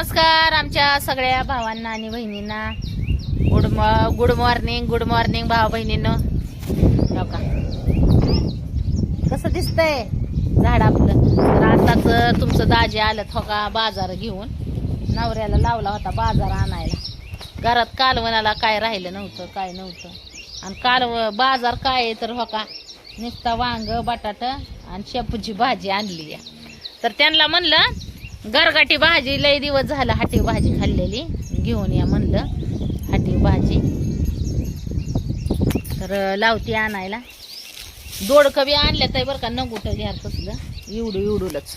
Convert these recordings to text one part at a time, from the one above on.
नमस्कार आमच्या सगळ्या भावांना आणि बहिणींना. गुड मॉ गुड मॉर्निंग गुड मॉर्निंग भावा बहिणींनो. हो का. कसं दिसतंय झाड आपलं? तर आताच तुमचं दाजे आलं हो का बाजार घेऊन. नवऱ्याला लावला होता बाजार आणायला. घरात कालवणाला काय राहिलं नव्हतं काय नव्हतं. आणि कालव बाजार काय आहे तर हो का निघता वांग बटाट आणि शेपूची भाजी आणली आहे. तर त्यांना म्हणलं गरगाटी भाजी लय दिवस झालं हाटी भाजी खाल्लेली. घेऊन या म्हणलं हाटी भाजी. तर लावती आणायला. दोडकं बी आणलं तर बरं का नंगुट घ्या कसलं. इवडू इवडूलच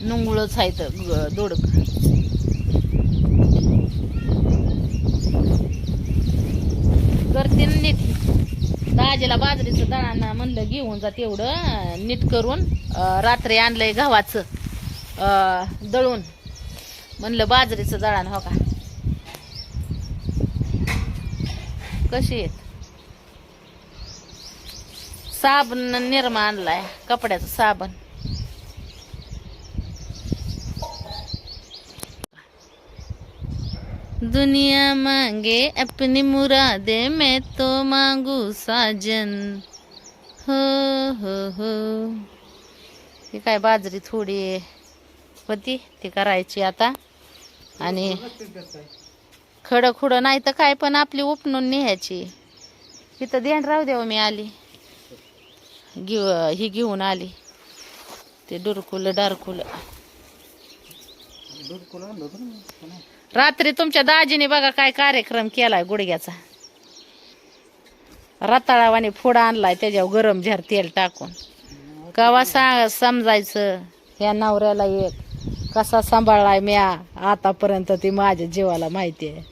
नुंगुळच आहे तर ग- दोडकं. करते नीट. दाजीला बाजरीचं दळांना म्हणलं घेऊन जा तेवढं नीट करून रात्री आणलंय गव्हाचं. दळून. म्हणलं बाजरीचं दळण हो का? कशी आहेत? साबण निर्मा आणलाय कपड्याचं साबण. दुनिया मांगे अपनी मुरादे मैं तो मांगू साजन। हो हो हो. ही काय बाजरी थोडी होती ती करायची आता. आणि खडं खुडं नाही तर काय पण आपली उपणून न्यायची. इथं ध्यान राहू द्यावं मी आली. घेऊ ही घेऊन आली. ते डुरकुल डारकुल. रात्री तुमच्या दाजीने बघा काय कार्यक्रम केलाय गुडघ्याचा. रताळावाने फोडा आणलाय त्याच्यावर गरम झार तेल टाकून. कवा सा समजायचं ह्या नवऱ्याला एक. कसा सांभाळलाय म्या आतापर्यंत ती माझ्या जीवाला माहिती आहे.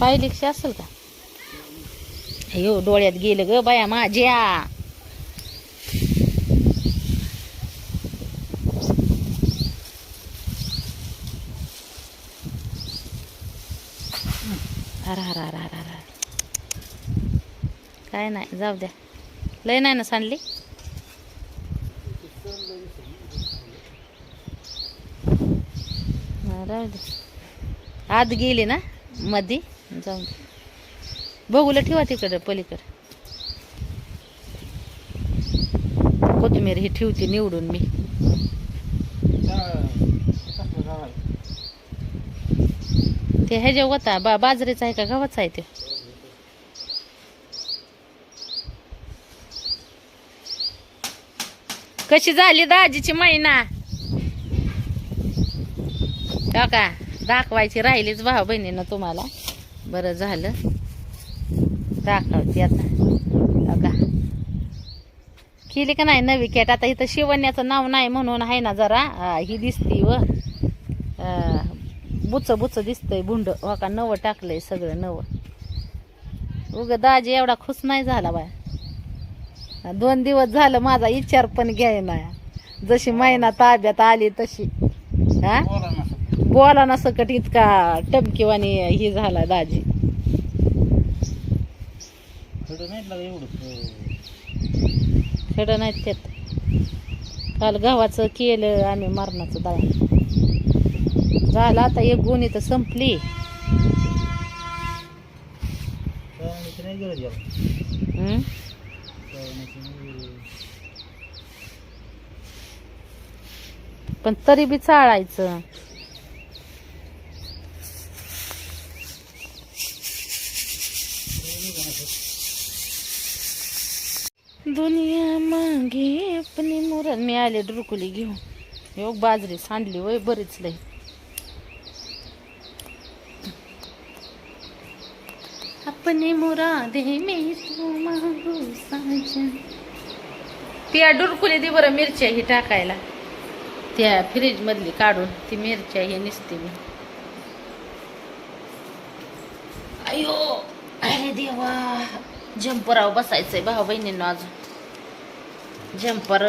पाहिली कशी असेल का? हो डोळ्यात गेलं ग बाया माझ्या. अरा काय नाही जाऊ द्या. लय नाही ना सांडली? राहू दे. आत गेली ना मधी. जाऊ दे. बघूला ठेवा तिकडे पलीकडे. कोथिंबीर ही ठेवते निवडून मी. ते ह्याच्या होता बा बाजरीचा आहे का? गव्हाचा आहे ते. कशी झाली दाजीची महिना हो का? दाखवायची राहिलीच भाऊ बहिणीनं तुम्हाला. बरं झालं. दाखवते आता. हो का? केली का नाही नवी कॅट आता इथं शिवण्याचं नाव नाही म्हणून आहे ना जरा. ही दिसती व. बुच बुच दिसतंय बुंड. हो का नवं टाकलंय सगळं नवं. उग दाजी एवढा खुश नाही झाला बाय. दोन दिवस झालं माझा विचार पण घ्याय नाही जशी महिना ताब्यात आली तशी. हा? बोला ना सकट इतका टमकीवानी ही झाला दाजी. खडं नाहीत त्यात. काल गव्हाचं केलं आम्ही मरणाचं दळण झालं आता एक गुणी तर संपली? पण तरी बी चाळायचं. दुनिया मागे अपनी मुरत. मी आले डुरकुली घेऊन. योग बाजरी सांडली वय बरीच लय अपने मुरादे में तू मागू साजन। त्या डुरकुले दे बरं मिरच्या ही टाकायला. त्या फ्रीज मधली काढून ती मिरच्या हे निसते मी. अयो अरे देवा जंपराव बसायचंय भाऊ बहिणींना अजून. जम्पर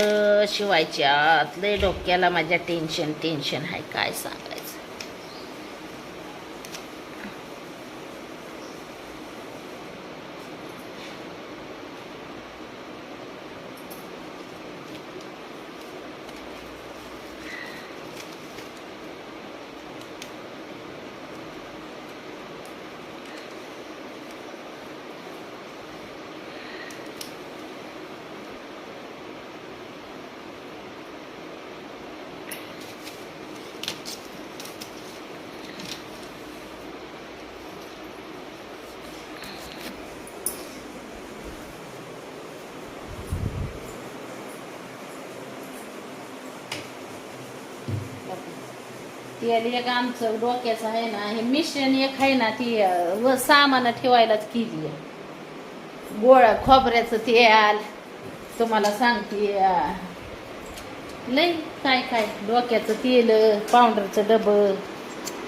शिवायच्या लय डोक्याला माझ्या टेन्शन टेन्शन आहे काय सांगायचं. तेल एक आमचं डोक्याचं आहे ना हे मिश्रण एक आहे ना ती व सामान ठेवायलाच केली आहे. गोळा खोबऱ्याचं तेल तुम्हाला सांगते लई लय काय काय डोक्याचं तेल पावडरचं डब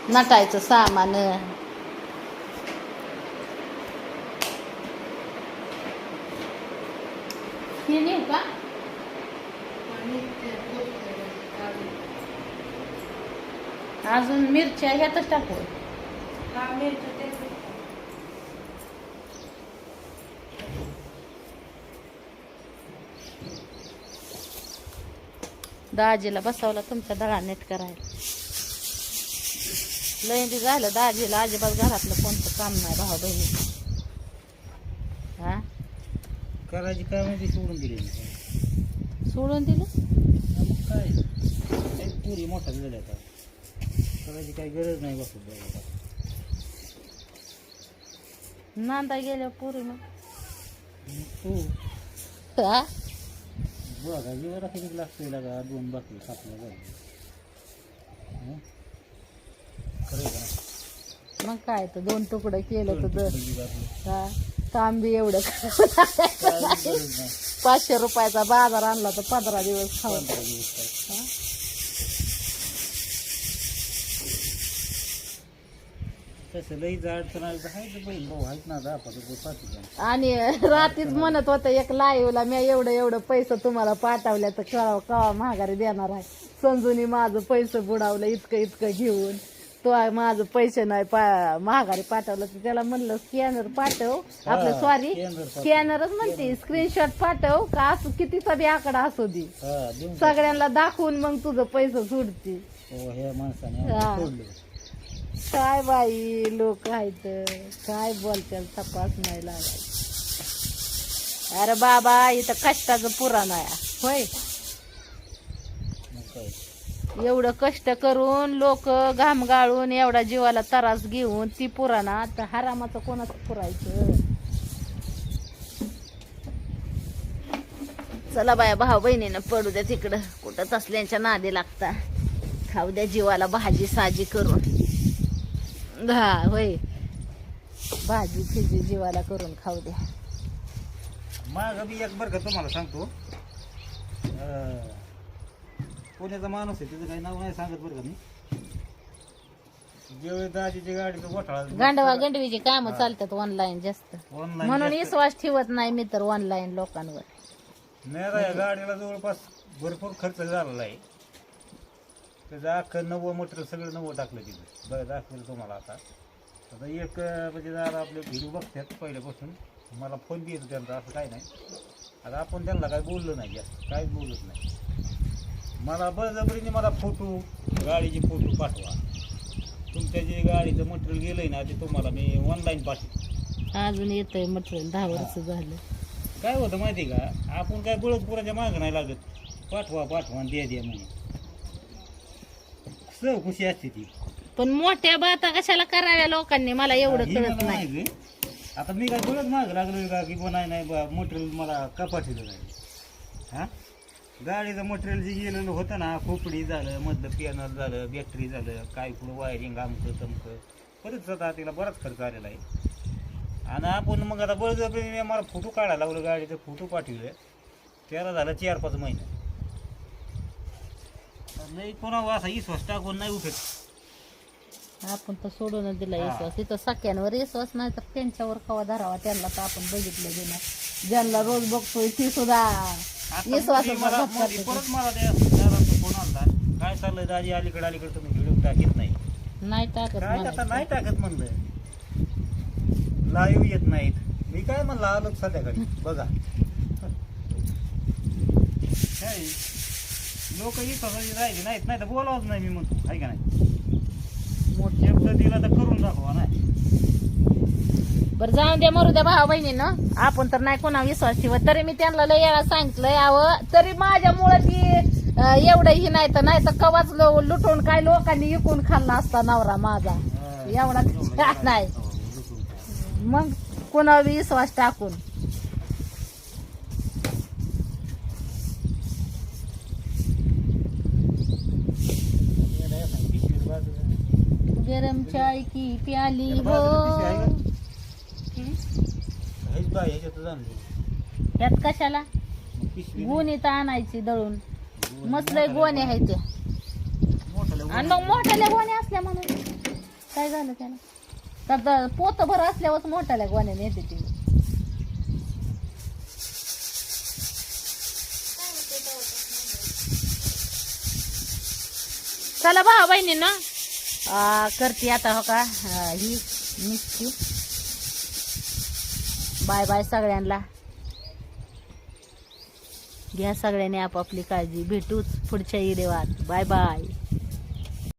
नटायचं सामान. हे नेऊ का? अजून मिरच्या ह्यातच टाकू. दाजीला बसवला तुमच्या दळा नीट करायला. लय झालं दाजीला अजिबात घरातलं कोणतं काम नाही भाऊ बहिणी. हा? करायची काय म्हणजे सोडून दिली सोडून दिलं? काय? एक पुरी मोठा झाल्या आता. करायची काही गरज नाही बसत नांदा गेल्या पोरी मग. तू? हा? बघा किती लागतोय लागा दोन बाकी सापला जाईल खरं मग काय तर दोन तुकडं केलं तर दर. हा? काम बी एवढं पाचशे रुपयाचा बाजार आणला तर पंधरा दिवस खाऊ. पंधरा दिवस काय हा? तसं लई जाड तर आहे तर बहीण भाऊ आहेत ना दहा पाच रुपये पाच रुपये आणि रात्रीच म्हणत होतं एक लाईव्हला मी एवढं एवढं पैसे तुम्हाला पाठवल्या तर कवा कवा महागारी देणार आहे. संजूनी माझं पैसे बुडावलं इतकं इतकं घेऊन. तो आहे माझं पैसे नाही पा महागारी पाठवलं तर त्याला म्हणलं स्कॅनर पाठव. आपलं हा, सॉरी scanner पाठव. स्कॅनरच म्हणते स्क्रीनशॉट पाठव. का असं कितीचा बी आकडा असू दे. हा देऊन. सगळ्यांना दाखवून मग तुझं पैसे सुटते हो माणसाने हा. सोडलं. काय बाई लोक आहेत. काय बोलत्याल तपास नाही लागायचं अरे बाबा इथं कष्टाचं पुराण आहे. होय. एवढं कष्ट करून लोक घाम गाळून एवढा जीवाला त्रास घेऊन ती पुराणा तर हरामाचं कोणाचं पुरायचं? चला बाया भाऊ बहिणीनं पडू द्या तिकडं. कुठं तसल्यांच्या नादी लागता. खाऊ द्या जीवाला भाजी साजी करून. हा होय. भाजी फिजी जीवाला करून खाऊ द्या. माग बी एक बरं का तुम्हाला सांगतो. अं, पुण्याचा माणूस आहे त्याचं काही नाव नाही सांगत बरं का मी. दाजीची घोटाळा गांडवा गंडवीची कामं चालतात ऑनलाईन जास्त. म्हणून विश्वास ठेवत नाही मी तर ऑनलाईन लोकांवर. नाही आता या गाडीला जवळपास भरपूर खर्च झालेला आहे. त्याचं अख्खं नवं मटेरियल सगळं नवं टाकलं तिथं. बरं दाखवेल तुम्हाला आता. आता एक म्हणजे जरा आपले व्हिडिओ बघतात पहिल्यापासून. मला फोन बी येतो त्यांचा असं काय नाही. आता आपण त्यांना काय बोललो नाही जास्त. काहीच बोलत नाही. मला बळजबरीने मला फोटो गाडीचे फोटो पाठवा. तुमच्या जे गाडीचं मटेरियल गेलंय ना ते तुम्हाला मी ऑनलाईन पाठवतो. अजून येतंय मटेरियल दहा वर्ष झालं. काय होतं माहिती आहे का? आपण काय बळच पुराच्या मागं नाही लागत. पाठवा पाठवा द्या द्या म्हणून. खुशी असते ती. पण मोठ्या बाता कशाला कराव्या लोकांनी? मला एवढं ही कळत मला नाही. नाही. आता मी काय बळच माग लागलोय का की बनाय नाही बा मटेरियल मला कपाटीलं नाही हा? गाडीचं मटेरियल जे गेलेलं होतं ना खोपडी झालं मधलं पियानर झालं बॅटरी झालं काय पुढं वायरिंग आमचं तमकं परत आता तिला बराच खर्च आलेला आहे. आणि आपण मग आता बळजबरीने मला फोटो काढायला लावलं गाडीचे फोटो पाठवले. त्याला झालं चार पाच महिने. नाही कोणा असा विश्वास टाकून नाही उठत. आपण तर सोडून दिला. विश्वास. इथं सख्यांवर विश्वास नाही तर त्यांच्यावर कवा धरावा त्यांना तर आपण बघितलं गेलं ज्यांना रोज बघतोय ती सुद्धा आता विश्वास मोदी मला मोदी परत मला त्या दादाचा फोन आला काय चाललंय दादी अलीकडे अलीकडे तुम्ही व्हिडिओ टाकीत नाही. नाही टाकत काय आता म्हणायचं. नाही टाकत म्हणलं? लाईव्ह येत नाहीत. मी काय म्हणलं आलो संध्याकाळी. बघा. लोक इथं राहिले नाहीत नाही तर बोलावच नाही मी म्हणतो. आहे का नाही? मोठं. शब्द दिला तर करून दाखवा नाही बरं जाऊन द्या मरू द्या भावा बहिणीनं. आपण तर नाही कोणा विश्वास ठेवत. तरी मी त्यांना लय वेळा सांगितलंय यावं तरी माझ्यामुळं ती एवढं ही नाही तर नाही तर कवाच लो- लुटून काय लोकांनी इकून खाल्ला असता नवरा माझा. एवढा नाही. मग कोणावर विश्वास टाकून. गरम चाय की? प्याली हो यात कशाला? गुण इथं आणायची दळून. मस्त गोणे आहे ते. आणि मग मोठ्याल्या गोण्या असल्या म्हणून. काय झालं त्याला? तर पोत भर असल्यावर मोठ्याल्या गोण्याने येते ती. चला भाऊ बहिणीनं. करते आता हो का? ही मिरची बाय बाय सगळ्यांना. घ्या सगळ्यांनी आपापली काळजी. भेटूच पुढच्या इडेवात बाय बाय.